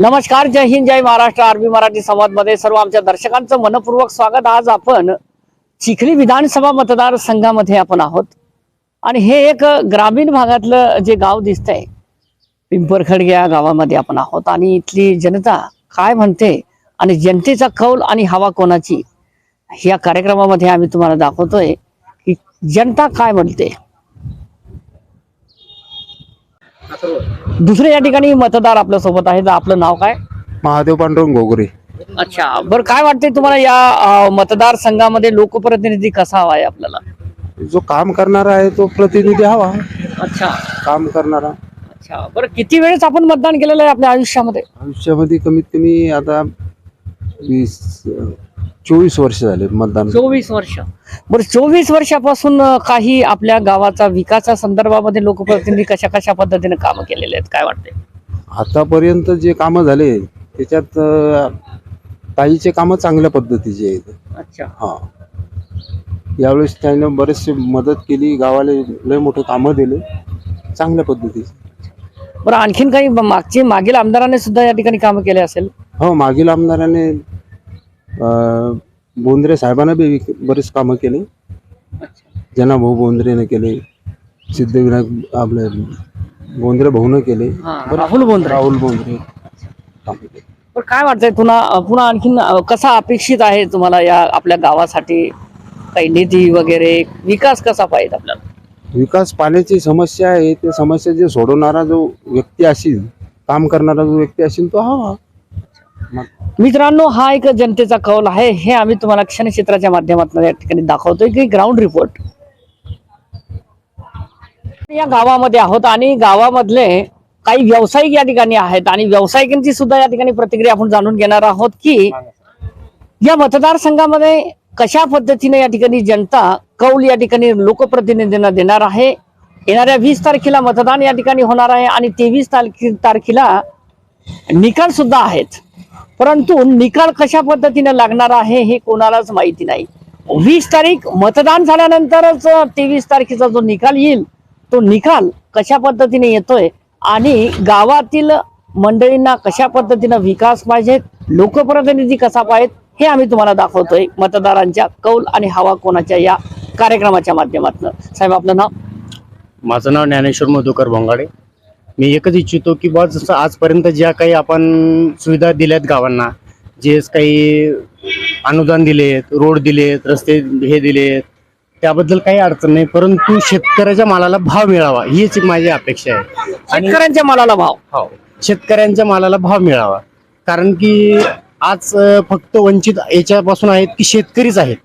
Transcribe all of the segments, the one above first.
नमस्कार जय हिंद जय महाराष्ट्र. आर्मी मराठी संवादमध्ये सर्व आमच्या दर्शकांचं मनपूर्वक स्वागत. आज आपण चिखली विधानसभा मतदार संघामध्ये आपण आहोत. आणि हे एक ग्रामीण भागातलं जे गाव दिसतंय पिंपरखड या गावामध्ये आपण आहोत. आणि इथली जनता काय म्हणते आणि जनतेचा कौल आणि हवा कोणाची? या कार्यक्रमामध्ये आम्ही तुम्हाला दाखवतोय की जनता काय म्हणते? दुसरे या ठिकाणी मतदार आपल्यासोबत आहेत. आपलं नाव काय? महादेव पांडुरंग घोगरे. अच्छा. बरं काय वाटतंय तुम्हाला या मतदारसंघामध्ये लोकप्रतिनिधी कसा हवा आहे आपल्याला? जो काम करणारा आहे तो प्रतिनिधी हवा. अच्छा. काम करणारा. अच्छा. बरं किती वेळेस आपण मतदान केलेलं आहे आपल्या आयुष्यामध्ये? आयुष्यामध्ये कमीत कमी आता वीस चोवीस वर्ष झाले मतदान. चोवीस वर्ष. बरं चोवीस वर्षापासून अं, काही आपल्या गावाचा विकासा संदर्भामध्ये लोकप्रतिनिधी कशा कशा पद्धतीने कामं केलेले आहेत काय वाटते आतापर्यंत जे कामं झाले त्याच्यात अं, काहीचे कामं चांगल्या पद्धतीचे आहेत. अच्छा. हा. यावेळेस त्यानं बरेचसे मदत केली गावाला लय मोठे कामं दिले चांगल्या पद्धतीचे. बरं आणखीन काही मागची मागील आमदाराने सुद्धा या ठिकाणी कामं केले असेल? हो मागील आमदाराने बोंद्रे साहेबांना बी बरेच कामं केले. जनाभाऊ बोंद्रेने केले सिद्धिविनायक आपले बोंद्रे भाऊनं केले. राहुल बोंद्रे. राहुल बोंद्रे कामं केले. पण काय वाटतंय पुन्हा पुन्हा आणखीन अं, कसा अपेक्षित आहे तुम्हाला या आपल्या गावासाठी? काही निधी वगैरे विकास कसा पाहिजे आपल्याला? विकास पाण्याची समस्या आहे ते समस्या जे सोडवणारा जो व्यक्ती असेल काम करणारा जो व्यक्ती असेल तो हवा मित्रांनो हा एक जनतेचा कौल आहे. हे आम्ही तुम्हाला क्षणक्षेत्राच्या माध्यमातून या ठिकाणी दाखवतोय की ग्राउंड रिपोर्ट या गावामध्ये आहोत आणि गावामधले काही व्यावसायिक या ठिकाणी आहेत आणि व्यावसायिकांची सुद्धा या ठिकाणी प्रतिक्रिया आपण जाणून घेणार आहोत की या मतदारसंघामध्ये कशा पद्धतीने या ठिकाणी जनता कौल या ठिकाणी लोकप्रतिनिधींना देणार आहे? येणाऱ्या वीस तारखेला मतदान या ठिकाणी होणार आहे आणि तेवीस तारखेला निकाल सुद्धा आहेत. परंतु निकाल कशा पद्धतीने लागणार आहे हे कोणालाच माहिती नाही. वीस तारीख मतदान झाल्यानंतरच तेवीस तारखेचा जो निकाल येईल तो निकाल कशा पद्धतीने येतोय आणि गावातील मंडळींना कशा पद्धतीनं विकास पाहिजेत लोकप्रतिनिधी कसा पाहिजेत हे आम्ही तुम्हाला दाखवतोय मतदारांच्या कौल आणि हवा कोणाच्या या कार्यक्रमाच्या माध्यमातून. साहेब आपलं नाव? माझं नाव ज्ञानेश्वर मधुकर भोंगाडे. मी एकच इच्छितो की बा जसं आजपर्यंत ज्या काही आपण सुविधा दिल्यात गावांना जे काही अनुदान दिलेत रोड दिलेत रस्ते हे दिलेत त्याबद्दल काही अडचण नाही परंतु शेतकऱ्याच्या मालाला भाव मिळावा हीच माझी अपेक्षा आहे. आणि शेतकऱ्यांच्या मालाला भाव? हो. शेतकऱ्यांच्या मालाला भाव मिळावा. कारण की आज अं, फक्त वंचित याच्यापासून आहेत की शेतकरीच आहेत.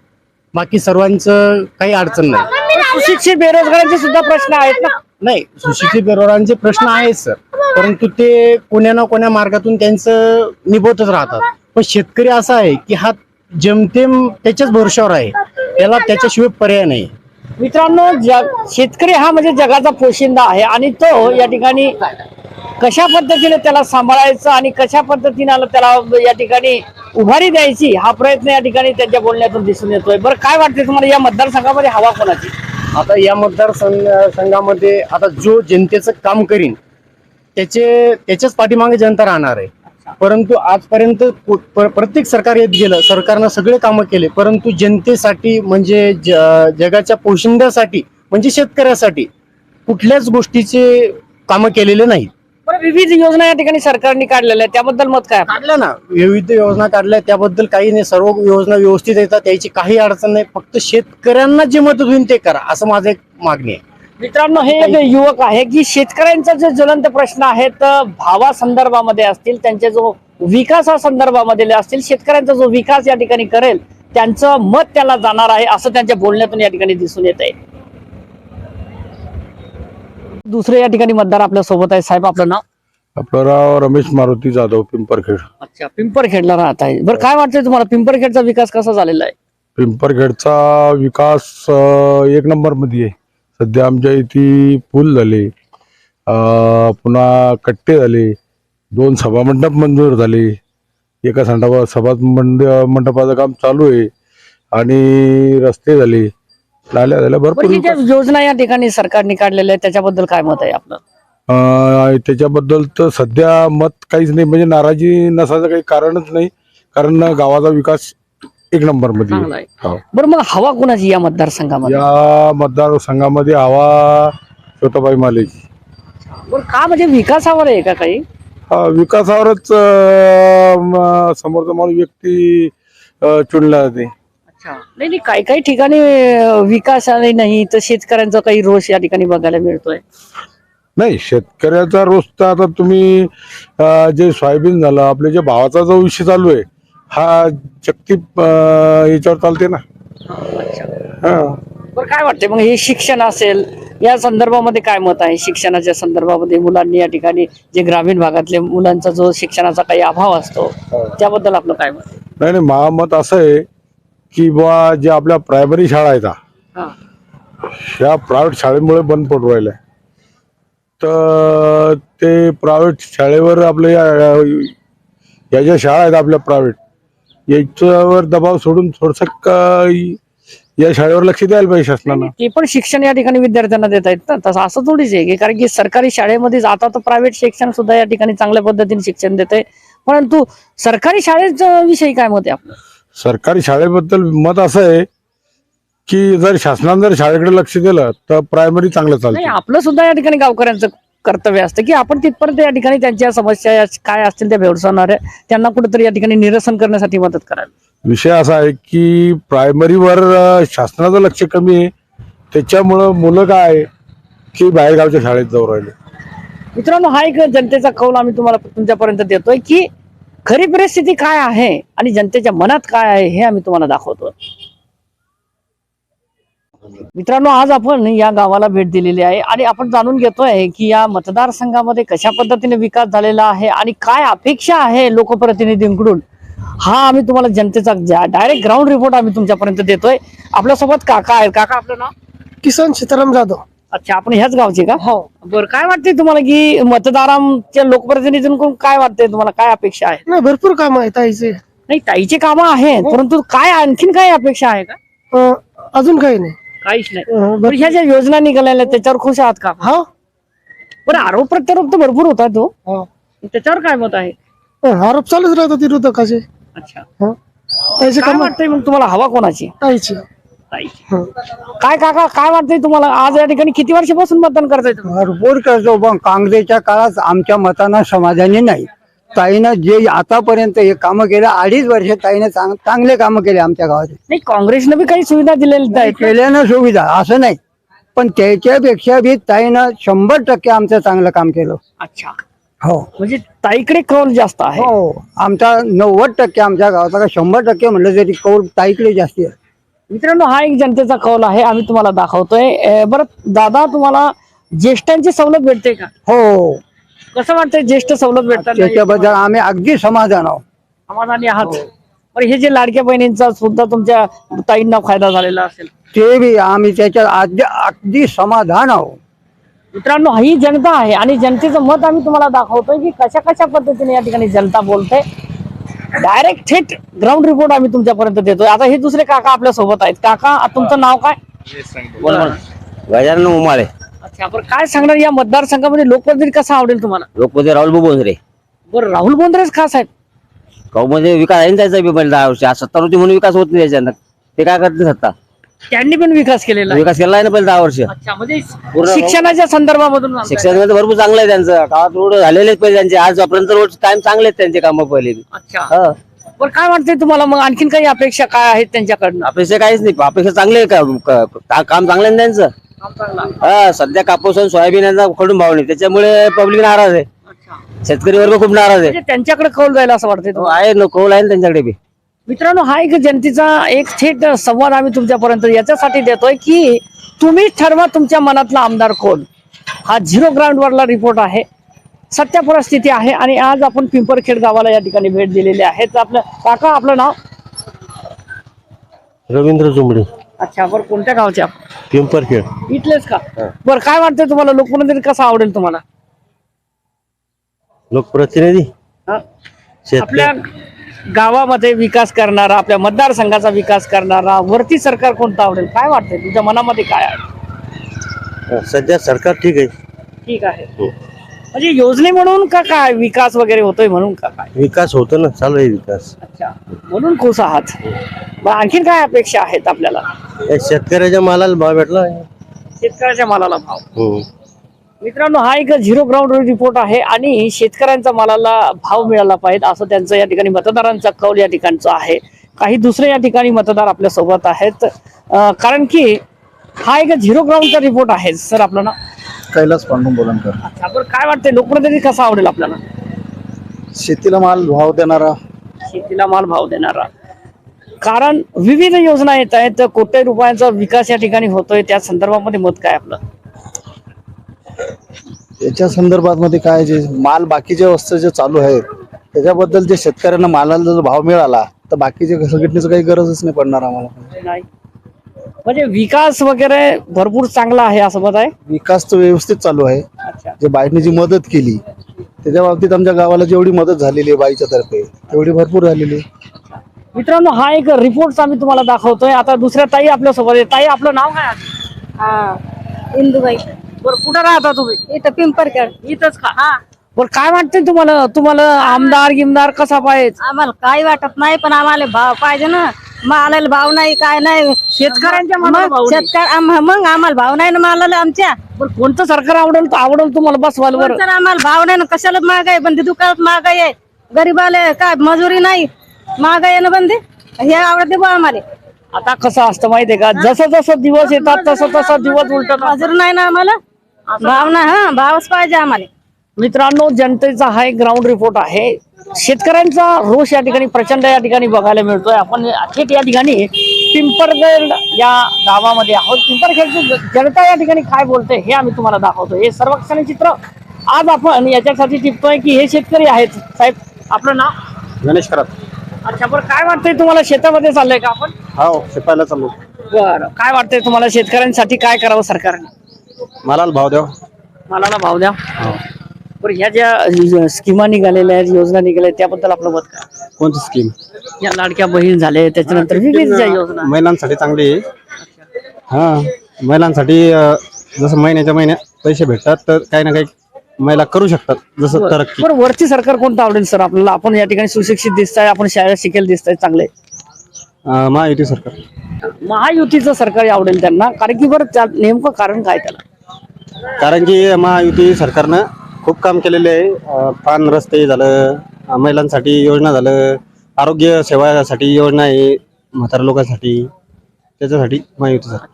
बाकी सर्वांचं काही अडचण नाही. सुशिक्षित बेरोजगारांचे सुद्धा प्रश्न आहेत ना. नाही सुशिक्षित बेरोजगारांचे प्रश्न आहेत सर. परंतु ते कोण्या ना कोण्या मार्गातून त्यांचं निभवतच राहतात. पण शेतकरी असा आहे की हा जेमतेम त्याच्याच भरोशावर आहे. त्याला त्याच्याशिवाय पर्याय नाही. मित्रांनो जग शेतकरी हा म्हणजे जगाचा पोशिंदा आहे आणि तो या ठिकाणी कशा पद्धतीने त्याला सांभाळायचं आणि कशा पद्धतीने त्याला या ठिकाणी उभारी द्यायची हा प्रयत्न या ठिकाणी त्यांच्या बोलण्यातून दिसून येतोय. बरं काय वाटते तुम्हाला? या मतदारसंघामध्ये हवा कोणाची? आता या मतदार संघ- संघामध्ये आता जो जनतेचं काम करीन त्याचे त्याच्याच पाठीमागे जनता राहणार आहे. परंतु आजपर्यंत प- प्रत्येक सरकार येत गेलं सरकारनं सगळे कामं केले परंतु जनतेसाठी म्हणजे ज- जगाच्या पोशिंद्यासाठी म्हणजे शेतकऱ्यासाठी कुठल्याच गोष्टीचे कामं केलेले नाहीत. विविध योजना या ठिकाणी सरकारने काढलेल्या आहेत. त्याबद्दल मत काय? काढल्या ना. विविध योजना काढल्या. त्याबद्दल काही नाही. सर्व योजना व्यवस्थित येतात. त्याची काही अडचण नाही. फक्त शेतकऱ्यांना जे मदत होईल ते करा. असं माझं एक मागणी आहे. मित्रांनो हे एक युवक आहे की शेतकऱ्यांचा जो ज्वलंत प्रश्न आहेत भावा संदर्भामध्ये असतील त्यांचे जो विकासा संदर्भामध्ये असतील शेतकऱ्यांचा जो विकास या ठिकाणी करेल त्यांचं मत त्याला जाणार आहे असं त्यांच्या बोलण्यातून या ठिकाणी दिसून येत आहे दुसरे या ठिकाणी मतदार आपल्यासोबत आहे साहेब आपलं नाव? आपलं नाव रमेश मारुती जाधव पिंपरखेड. अच्छा पिंपरखेडला राहत आहे. बरं काय वाटतंय तुम्हाला? पिंपरखेडचा विकास कसा झालेला आहे? पिंपरखेडचा विकास अं, एक नंबरमध्ये आहे. सध्या आमच्या इथे पूल झाले अं, पुन्हा कट्टे झाले दोन सभामंडप मंजूर झाले. एका संडा सभा मंड मंडपाचं काम चालू आहे आणि रस्ते झाले. लाल्या झाल्या. भरपूर बरं ही ज्या विकास. योजना या ठिकाणी सरकारने काढलेल्या आहेत त्याच्याबद्दल काय मत आहे आपलं? अं, त्याच्याबद्दल तर सध्या मत काहीच नाही. म्हणजे नाराजी नसायचं काही कारणच नाही. कारण गावाचा विकास एक नंबरमध्ये चांगला आहे. हो. बरं मग हवा कुणाची या मतदारसंघामध्ये? या मतदारसंघामध्ये हवा शोताबाई मालेची बरं का म्हणजे विकासावर आहे का काही? हा, विकासावरच अं, म, समोरचा माणूस व्यक्ती अं, चुनला जाते. अच्छा. नाही नाही काही काही ठिकाणी विकास आहे नाही तर शेतकऱ्यांचा काही रोष या ठिकाणी बघायला मिळतोय. नाही शेतकऱ्याचा रोज तर आता तुम्ही अं, जे सोयाबीन झालं आपल्या जे भावाचा जो विषय चालू आहे हा चक्तीप अं, याच्यावर चालते ना. अच्छा. हा. बरं काय वाटते मग हे शिक्षण असेल या संदर्भामध्ये काय मत आहे? शिक्षणाच्या संदर्भामध्ये मुलांनी या ठिकाणी जे ग्रामीण भागातले मुलांचा जो शिक्षणाचा काही अभाव असतो त्याबद्दल आपलं काय मत आहे? नाही नाही माझं मत असं आहे की बुवा जे आपल्या प्रायमरी शाळा आहेत हा. ह्या प्रायव्हेट शाळेमुळे बंद पडू राहिल्या तर ते प्रायव्हेट शाळेवर आपल्या या- ज्या शाळा आहेत आपल्या प्रायव्हेट याच्यावर दबाव सोडून थोडस या शाळेवर लक्ष द्यायला पाहिजे शासनानं. ते पण शिक्षण या ठिकाणी विद्यार्थ्यांना देत आहेत ना. तसं असं थोडीच आहे की कारण की सरकारी शाळेमध्ये आता तर प्रायव्हेट शिक्षण सुद्धा या ठिकाणी चांगल्या पद्धतीने शिक्षण देत आहे परंतु सरकारी शाळेच्या विषयी काय मत आहे आपलं? सरकारी शाळेबद्दल मत असं आहे की जर शासनानं जर शाळेकडे लक्ष दिलं तर प्रायमरी चांगलं नाही चालतं आपलं सुद्धा या ठिकाणी गावकऱ्यांचं कर्तव्य असतं की आपण तिथपर्यंत या ठिकाणी त्यांच्या समस्या या काय असतील त्या भेडसावणाऱ्या त्यांना कुठेतरी या ठिकाणी निरसन करण्यासाठी मदत करावी. विषय असा आहे की प्रायमरीवर अं, शासनाचं लक्ष कमी आहे. त्याच्यामुळं मुलं काय आहे की बाहेरगावच्या शाळेत जाऊ राहिले. मित्रांनो हा एक जनतेचा कौल आम्ही तुम्हाला तुमच्यापर्यंत देतोय की खरी परिस्थिती काय आहे आणि जनतेच्या मनात काय आहे हे आम्ही तुम्हाला दाखवतो. मित्रांनो आज आपण या गावाला भेट दिलेली आहे आणि आपण जाणून घेतोय की या मतदारसंघामध्ये कशा पद्धतीने विकास झालेला आहे आणि काय अपेक्षा आहे लोकप्रतिनिधींकडून हा आम्ही तुम्हाला जनतेचा डायरेक्ट ग्राउंड रिपोर्ट आम्ही तुमच्यापर्यंत देतोय. आपल्यासोबत काका आहे काका आपलं नाव? किसन सीताराम जाधव. अच्छा आपण ह्याच गावचे का? हो. बरं काय वाटतंय तुम्हाला की मतदारांच्या लोकप्रतिनिधींकडून काय वाटतंय तुम्हाला? काय अपेक्षा आहे? नाही भरपूर काम आहेत ताईचे. नाही ताईचे कामं आहेत परंतु काय आणखीन काय अपेक्षा आहे का? अं, अजून काही नाही. काहीच नाही. अं, बरं ह्या ज्या योजना निघालेल्या आहेत, त्याच्यावर खुश आहात का? हा? बरं आरोप प्रत्यारोप तर भरपूर होता तो हा. त्याच्यावर काय मत आहे? अं, आरोप चालूच राहतात विरोधकाचे. अच्छा. हा. ताईचे काय काम वाटतंय मग तुम्हाला? हवा कोणाची? ताईचे. हं. काय काका काय वाटतंय तुम्हाला? आज या ठिकाणी किती वर्षापासून मतदान करताय तुम्ही? भरपूर करतो पण काँग्रेसच्या काळात आमच्या मतांना समाधानी नाही. ताईनं जे आतापर्यंत हे कामं केलं अडीच वर्ष ताईनं चांग- चांगले कामं केले आमच्या गावात नाही काँग्रेसनं बी काही सुविधा दिलेल्या आहेत केल्यानं सुविधा असं नाही. पण त्याच्यापेक्षा बी ताईनं शंभर टक्के आमचं चांगलं काम केलं. अच्छा. हो. म्हणजे ताईकडे कौल जास्त आहे. हो आमचा नव्वद टक्के आमच्या गावाचा का शंभर टक्के म्हणलं तरी कौल ताईकडे जास्ती आहे. मित्रांनो हा एक जनतेचा कौल आहे आम्ही तुम्हाला दाखवतोय. बरं दादा तुम्हाला ज्येष्ठांची सवलत भेटते का? हो. कसं वाटतंय ज्येष्ठ सवलत भेटतात त्याच्याबद्दल आम्ही अगदी समाधान आहोत. समाधानी आहात बरं हे जे लाडक्या बहिणींचा सुद्धा तुमच्या ताईंना फायदा झालेला असेल. ते बी आम्ही त्याच्यात अगदी अगदी समाधान आहोत मित्रांनो ही जनता आहे आणि जनतेचं मत आम्ही तुम्हाला दाखवतोय की कशा कशा पद्धतीने या ठिकाणी जनता बोलते. डायरेक्ट थेट ग्राउंड रिपोर्ट आम्ही तुमच्यापर्यंत देतोय. आता हे दुसरे काका आपल्यासोबत आहेत. काका तुमचं नाव काय? गजानन उमाळे अच्छा बरं काय सांगणार या मतदारसंघामध्ये लोकप्रतिनिधी कसा आवडेल तुम्हाला? लोकपती राहुल बोंद्रे. बरं राहुल बोंद्रेच खास आहेत. मध्ये विकास आहे ना त्याचा बी पहिले दहा वर्ष. आज सत्तर होती म्हणून विकास होत नाही त्याच्यानं. ते काय करते सत्ता? त्यांनी पण विकास केलेला आहे. विकास केला आहे ना पहिले दहा वर्ष. अच्छा म्हणजे शिक्षणाच्या संदर्भामधून सांगताय. शिक्षणामध्ये भरपूर चांगलं आहे त्यांचं. गावात रोड झालेले आहेत पहिले त्यांचे. आजपर्यंत रोड कायम चांगले आहेत त्यांचे कामं पहिले. अच्छा. हा. बरं काय वाटतंय तुम्हाला? मग आणखीन काही अपेक्षा काय आहेत त्यांच्याकडनं? अपेक्षा काहीच नाही. अपेक्षा चांगले आहे का? क- का- काम चांगलं आहे ना त्यांचं. हा सध्या कापूस आणि सोयाबीन यांचा खडून भाव नाही. त्याच्यामुळे पब्लिक नाराज आहे. अच्छा. शेतकरी वर्ग खूप नाराज आहे. म्हणजे त्यांच्याकडे कौल जायला असं वाटतंय हो? आहे न कौल आहे ना त्यांच्याकडे बी. मित्रांनो हा एक जनतेचा एक थेट संवाद आम्ही तुमच्यापर्यंत याच्यासाठी देतोय की तुम्ही ठरवा तुमच्या मनातला आमदार कोण. हा झिरो ग्राउंड वरला रिपोर्ट आहे. सत्य परिस्थिती आहे आणि आज आपण पिंपरखेड गावाला या ठिकाणी भेट दिलेली आहे. तर आपलं काका आपलं नाव? रवींद्र जुमडे. अच्छा बरं कोणत्या गावचे पिंपरखेड. इथलेच का? बरं काय वाटतंय तुम्हाला? लोकप्रतिनिधी कसा आवडेल तुम्हाला? लोकप्रतिनिधी? हा? शेतकरी. आपल्या गावामध्ये विकास करणारा आपल्या मतदारसंघाचा विकास करणारा वरती सरकार कोणतं आवडेल? काय वाटतंय? तुझ्या मनामध्ये काय आहे? सध्या सरकार ठीक आहे. ठीक आहे. म्हणजे योजने म्हणून का काय? विकास वगैरे होतोय म्हणून का काय? विकास होतो ना चालू आहे विकास. अच्छा. म्हणून खुश आहात. मग आणखीन काय अपेक्षा आहेत आपल्याला? या शेतकऱ्याच्या मालाला भाव भेटला. शेतकऱ्याच्या मालाला भाव. हम्म. मित्रांनो हा एक झिरो ग्राउंड रिपोर्ट आहे आणि शेतकऱ्यांचा मालाला भाव मिळाला पाहिजे असं त्यांचं या ठिकाणी मतदारांचा कौल या ठिकाणचा आहे. काही दुसरे या ठिकाणी मतदार आपल्यासोबत आहेत. कारण की हा एक झिरो ग्राउंडचा रिपोर्ट आहे. सर आपलं ना कैलास पांडू बोलणकर. अच्छा बरं काय वाटतंय? लोकप्रतिनिधी कसा आवडेल आपल्याला? शेतीला माल भाव देणारा. शेतीला माल भाव देणारा. कारण विविध योजना येत आहेत. कोटी रुपयांचा विकास या ठिकाणी होतोय. त्या संदर्भामध्ये मत काय आपलं? याच्या संदर्भात मध्ये काय जे माल बाकीच्या वस्तू जे चालू आहेत त्याच्याबद्दल जे शेतकऱ्यांना मालाला जर भाव मिळाला तर बाकीच्या संघटनेचं काही गरजच नाही पडणार आम्हाला. नाही. म्हणजे विकास वगैरे भरपूर चांगला आहे असं मत आहे? विकास तर व्यवस्थित चालू आहे. जे बाईने जी मदत केली त्याच्या बाबतीत आमच्या गावाला जेवढी मदत झालेली आहे बाईच्या तर्फे तेवढी भरपूर झालेली आहे. मित्रांनो हा एक रिपोर्ट आम्ही तुम्हाला दाखवतोय. आता दुसऱ्या ताई आपल्यासोबत आहे. ताई आपलं नाव काय? आहे? हा इंदुबाई. बरं कुठं राहता तुम्ही? इथं पिंपरखेड. इथंच का? हा. बरं काय वाटतंय तुम्हाला? तुम्हाला आमदार गिमदार कसा पाहिजे? आम्हाला काही वाटत नाही पण आम्हाला भाव पाहिजे ना. मालाला भाव नाही काय नाही. शेतकऱ्यांच्या मालाला भाव नाही. शेतकरी मग आम्हाला भाव नाही ना मालाला आमच्या. बरं कोणतं सरकार आवडेल आवडेल तुम्हाला बसवाल बरं. कोणतं आम्हाला भाव नाही ना कशाला महागाई बंदी दुकानात महागाई आहे. गरीबाले काय मजुरी नाही? महागाई आहे ना बंदी? हे आवडते बा आम्हाला. आता कसं असतं माहितीये का? जसं जसं दिवस येतात तसं तसं दिवस उलटत मजुरी नाही ना आम्हाला. भाव नाही हा भावच पाहिजे आम्हाला. मित्रांनो जनतेचा हा एक ग्राउंड रिपोर्ट आहे. शेतकऱ्यांचा रोष या ठिकाणी प्रचंड या ठिकाणी बघायला मिळतोय. आपण थेट या ठिकाणी पिंपरखेड या गावामध्ये आहोत. पिंपरखेडची जनता या ठिकाणी काय बोलते हे आम्ही तुम्हाला दाखवतो. हे सर्वक्षण चित्र आज आपण याच्यासाठी टिपतोय की हे शेतकरी आहेत. साहेब आपलं नाव? गणेश करत अच्छा बरं काय वाटतंय तुम्हाला? शेतामध्ये चाललंय का आपण? हो शिपायला चालू. बरं काय वाटतंय तुम्हाला? शेतकऱ्यांसाठी काय करावं सरकारने? मालाला भाव द्या. मला भाव द्या. बरं ह्या ज्या स्कीमा निघालेल्या आहेत योजना निघाल्या आहेत, त्याबद्दल आपलं मत काय? कोणती स्कीम? या लाडक्या बहीण झाले त्याच्यानंतर विविध ज्या योजना महिलांसाठी चांगली. आहे हा महिलांसाठी अं, जसं महिन्याच्या महिन्यात पैसे भेटतात तर काही ना काही महिला करू शकतात जसं तरक्की. बरं वरती सरकार कोणतं आवडेल सर? आपल्याला आपण या ठिकाणी सुशिक्षित दिसताय आपण शाळेत शिकेल दिसताय चांगले. महायुती सरकार. महायुतीचं सरकार आवडेल त्यांना कारण की बरं त्या- नेमकं कारण काय त्याला? कारण की महायुती सरकारनं खूप काम केलेले आहे. अं, पान रस्ते झालं अं, महिलांसाठी योजना झालं आरोग्य सेवासाठी योजना आहे म्हाताऱ्या लोकांसाठी. त्याच्यासाठी महायुती सरकार.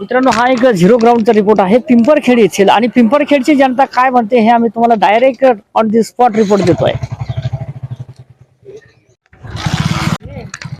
मित्रांनो हा एक झिरो ग्राउंडचा रिपोर्ट आहे. पिंपरखेड येथील. आणि पिंपरखेडची जनता काय म्हणते हे आम्ही तुम्हाला direct on the spot report देतोय.